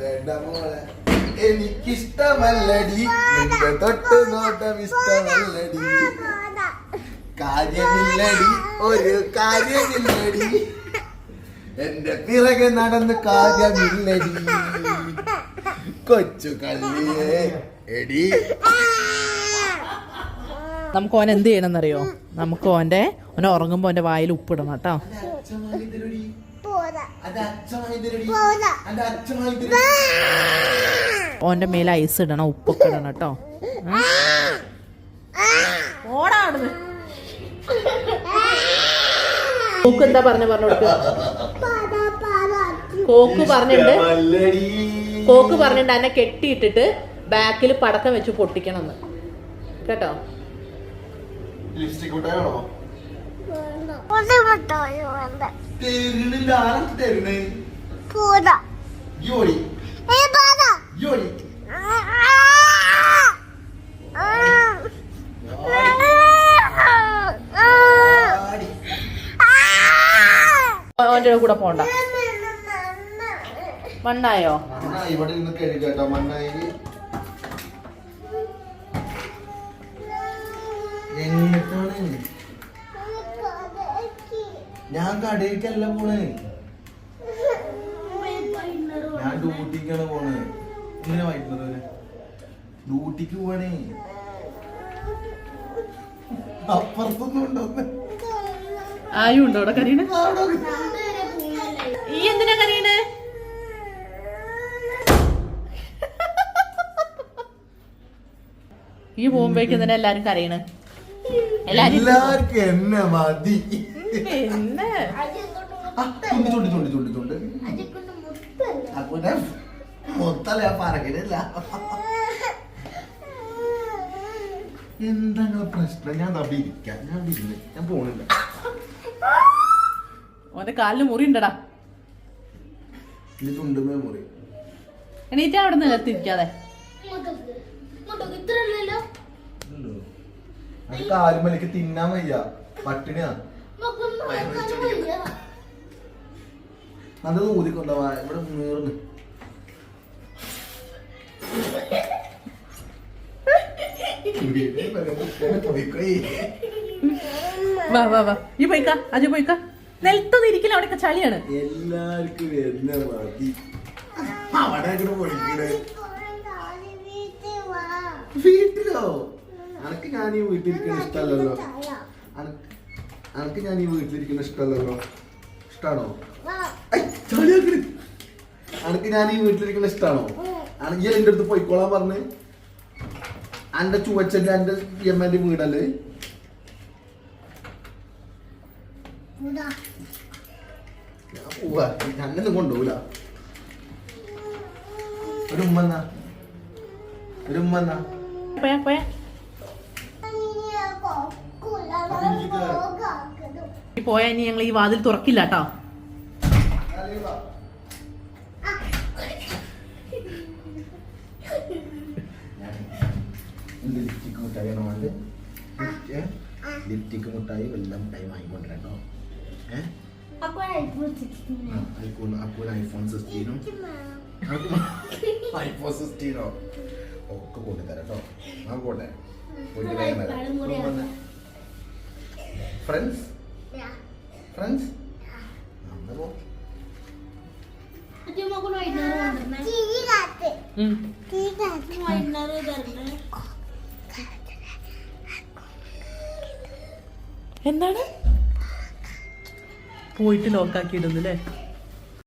വേണ്ട മോളെ. എനിക്കിഷ്ടമല്ലടി. നിന്റെ തൊട്ട് നോട്ടം ഇഷ്ടമല്ലടി കാര്യമില്ലടി. ഒരു കാര്യമില്ലടി. എന്റെ പിറകെ നടന്ന് കാര്യമില്ലടി. കൊച്ചു കള്ളിയേ. എടി. നമുക്ക് ഓൻ എന്ത് ചെയ്യണമെന്നറിയോ? നമുക്ക് ഓന്റെ ഓൻ ഉറങ്ങുമ്പോ ഓന്റെ വായിൽ ഉപ്പിടണം കേട്ടോ. അത് അച്ഛമായി അത് അച്ഛമായി ഓന്റെ മേലെ ഐസ് ഇടണം ഉപ്പൊക്കെ ഇടണം കേട്ടോ. ഓടാണ് കോക്ക് എന്താ പറഞ്ഞ പറഞ്ഞു കൊടുക്ക? കോക്ക് പറഞ്ഞിട്ട് കോക്ക് പറഞ്ഞിട്ട് എന്നെ കെട്ടിയിട്ടിട്ട് ബാക്കിൽ പടക്കം വെച്ച് പൊട്ടിക്കണം എന്ന് കേട്ടോ? ലിപ്സ്റ്റിക് ഉണ്ടായോ തരുന്നില്ല ആരാ തരുന്നേ യോടി യോടി ആടി. ഓന്റെ കൂടെ പോണ്ട. മണ്ണായോ? മണ്ണായി ഇവിടെ നിന്ന് കഴുകട്ടോ മണ്ണായി എങ്ങോട്ടാണ് ഞാൻ കടയിലേക്കല്ല പോണേ ഞാൻ ഡ്യൂട്ടിക്കാണ് പോണേ. ഇങ്ങനെ വായിക്കുന്നത് ഡ്യൂട്ടിക്ക് പോവാണേ. അപ്പുറത്തൊന്നും ഉണ്ടോന്ന്. ആയും ഉണ്ടോ അവിടെ കരീണ് ഈ എന്തിനാ കരീണ് ഈ പോകുമ്പോഴേക്കും എന്തിനാ എല്ലാരും കരയണ്? എല്ലാരും എല്ലാവർക്കും എന്നെ മതി. പിന്നെ. ചുണ്ട് ചുണ്ട് ചുണ്ട് ചുണ്ട് മൊത്തല്ല ഞാൻ പറയണില്ല എന്താ നിങ്ങളെ പ്രശ്നം? ഞാൻ അവിടെ ഇരിക്കാം ഞാൻ അവിടെ ഇരുന്ന് ഞാൻ പോണില്ല. ഓന്റെ കാലിന് മുറി ഉണ്ടടാ ഇത് ചുണ്ടുമേ മുറി. എണീറ്റ അവിടെ നിലത്തിരിക്കാതെ? അത് കാലുമലേക്ക് തിന്നാൻ വയ്യ. പട്ടിണിയാ. അത് ഊതിക്കൊണ്ടാ ഇവിടെ നീർന്ന്. വാ വാ വാ. ഈ പോയിക്ക അജു പോയിക്ക. നിലത്തൊന്നും ഇരിക്കില്ല അവിടെയൊക്കെ ചളിയാണ്. എല്ലാവർക്കും എന്നെ മതി. വീട്ടിലോ? അനക്ക് ഞാൻ ഈ ഇഷ്ടമല്ലല്ലോ. അനക്ക് അനക്ക് ഞാൻ ഈ വീട്ടിലിരിക്കുന്ന ഇഷ്ടമല്ലല്ലോ ഇഷ്ടാണോ. അനക്ക് ഞാൻ ഈ വീട്ടിലിരിക്കുന്ന ഇഷ്ടാണോ? അനക്ക് ഞാൻ എന്റെ അടുത്ത് പോയിക്കോളാൻ പറഞ്ഞ്. എന്റെ ചുവച്ചന്റെ എന്റെ എമ്മന്റെ വീടല്ലേ? ഞാൻ പോവാ. അങ്ങനെ കൊണ്ടുപോല ഒരു ഉമ്മന്ന ഒരു ഉമ്മന്ന പോയാ പോയാ. ഈ പോയാ ഇനി ഞങ്ങൾ ഈ വാതിൽ തുറക്കില്ല കേട്ടോ ലിപ്റ്റിക് മുട്ടായി വേണ്ടത്. ലിപ്റ്റിക് മുട്ടായി എല്ലാം മുട്ടായി വാങ്ങിക്കൊണ്ടിരട്ടോ ഏഹ് ഐഫോൺ അപ്പോൾ ഐഫോൺ സിക്സ്റ്റീനും. ഐഫോൺ സിക്സ്റ്റീനോ? ഒക്കെ കൊണ്ടുതരാം കേട്ടോ ഞാൻ പോട്ടെ? Friends friends. എന്താണ്? പോയിട്ട് ലോക്കാക്കി ഇടുന്നു അല്ലേ